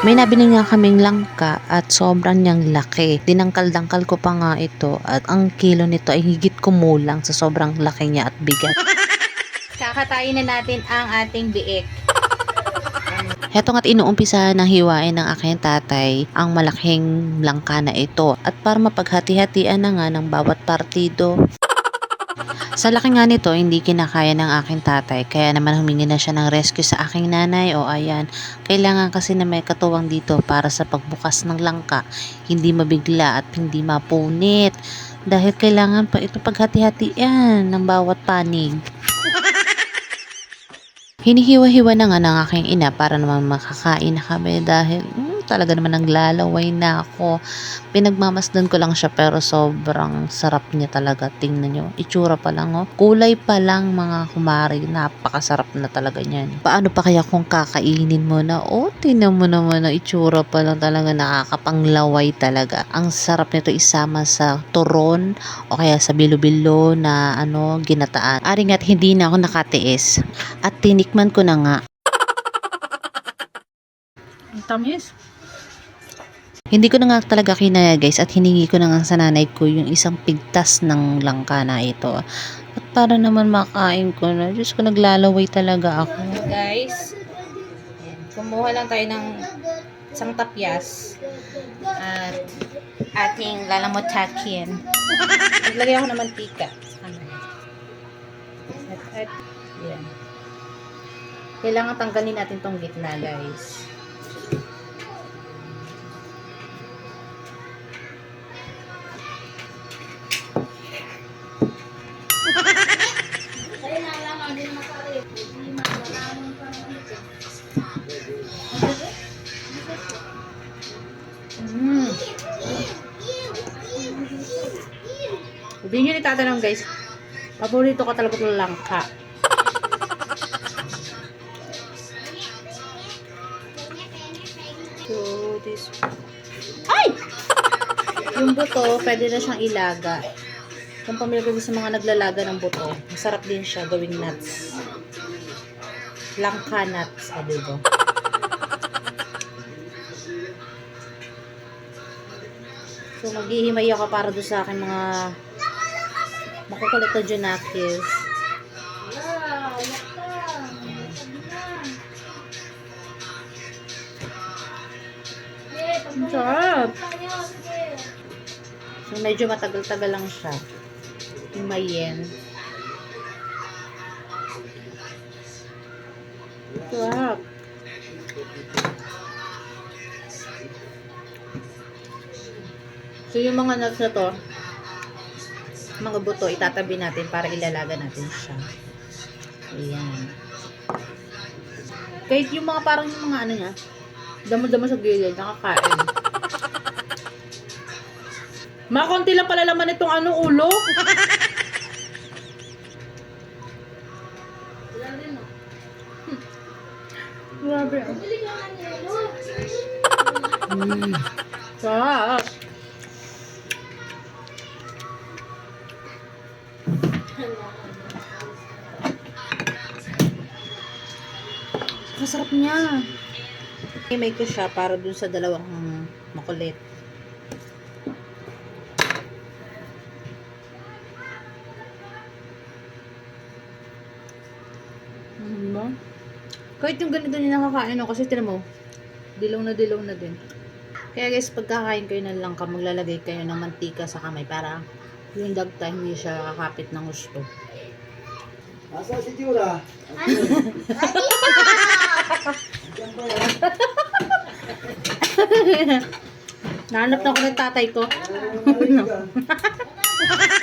May nabili nga kaming langka at sobrang niyang laki. Dinangkal-dangkal ko pa nga ito at ang kilo nito ay higit kumulang sa sobrang laki niya at bigat. Kakatayin na natin ang ating biik. Heto nga't inuumpisa ng hiwain ng aking tatay ang malaking langka na ito at para mapaghati-hatian na nga ng bawat partido. Sa laki nga nito, hindi kinakaya ng aking tatay kaya naman humingi na siya ng rescue sa aking nanay. O ayan, kailangan kasi na may katuwang dito para sa pagbukas ng langka, hindi mabigla at hindi mapunit. Dahil kailangan pa ito paghati-hatian ng bawat panig. Hinihiwa-hiwa na nga ng aking ina para naman makakain na kami dahil mm, talaga naman naglalaway na ako. Pinagmamasdan ko lang siya pero sobrang sarap niya talaga. Tingnan nyo. Itsura pa lang oh. Kulay pa lang mga kumari. Napakasarap na talaga niyan. Paano pa kaya kung kakainin mo na? Oh, tingnan mo naman na itsura pa lang talaga nakakapanglaway talaga. Ang sarap nito isama sa turon o kaya sa bilo-bilo na ano ginataan. Ari nga't hindi na ako nakatiis at tinikman ko na nga. Tamis. Hindi ko na nga talaga kinaya guys at hiningi ko na nga sa nanay ko yung isang pigtas ng langka na ito. At para naman makain ko na, Diyos ko naglalaway talaga ako. Guys, kumuha lang tayo ng isang tapyas at ating lalamutakin. Naglagay ako ng mantika. Ano? At, at, yan. Kailangan tanggalin natin tong gitna, guys. Hindi nyo itatanong guys, paborito ko talaga itong langka. So, this... Ay! Yung buto, pwede na siyang ilaga. Kung pamilya ko sa mga naglalaga ng buto, masarap din siya gawing nuts. Langka nuts, ah, diba? So, maghihimay ako para doon sa akin mga makukulit na junakis. Ang sarap! So, medyo matagal-tagal lang siya. Himayin. Sarap! So, yung mga nuts na to, mga buto, itatabi natin para ilalaga natin siya. Ayan. Kahit yung mga parang yung mga ano niya, damo-damo sa gilid, nakakain. Mga konti lang pala laman itong ano, ulo. Grabe. Mm. Sarap. Masarap niya. I-make ko siya para dun sa dalawang makulit. Ano ba? Kahit yung ganito niya nakakain ako kasi tinan mo, dilaw na dilaw na din. Kaya guys, pagkakain kayo na lang ka, maglalagay kayo ng mantika sa kamay para yung dagta hindi siya kakapit ng gusto. Asa si Jura? Nahanap na ako ng tatay ko. Ano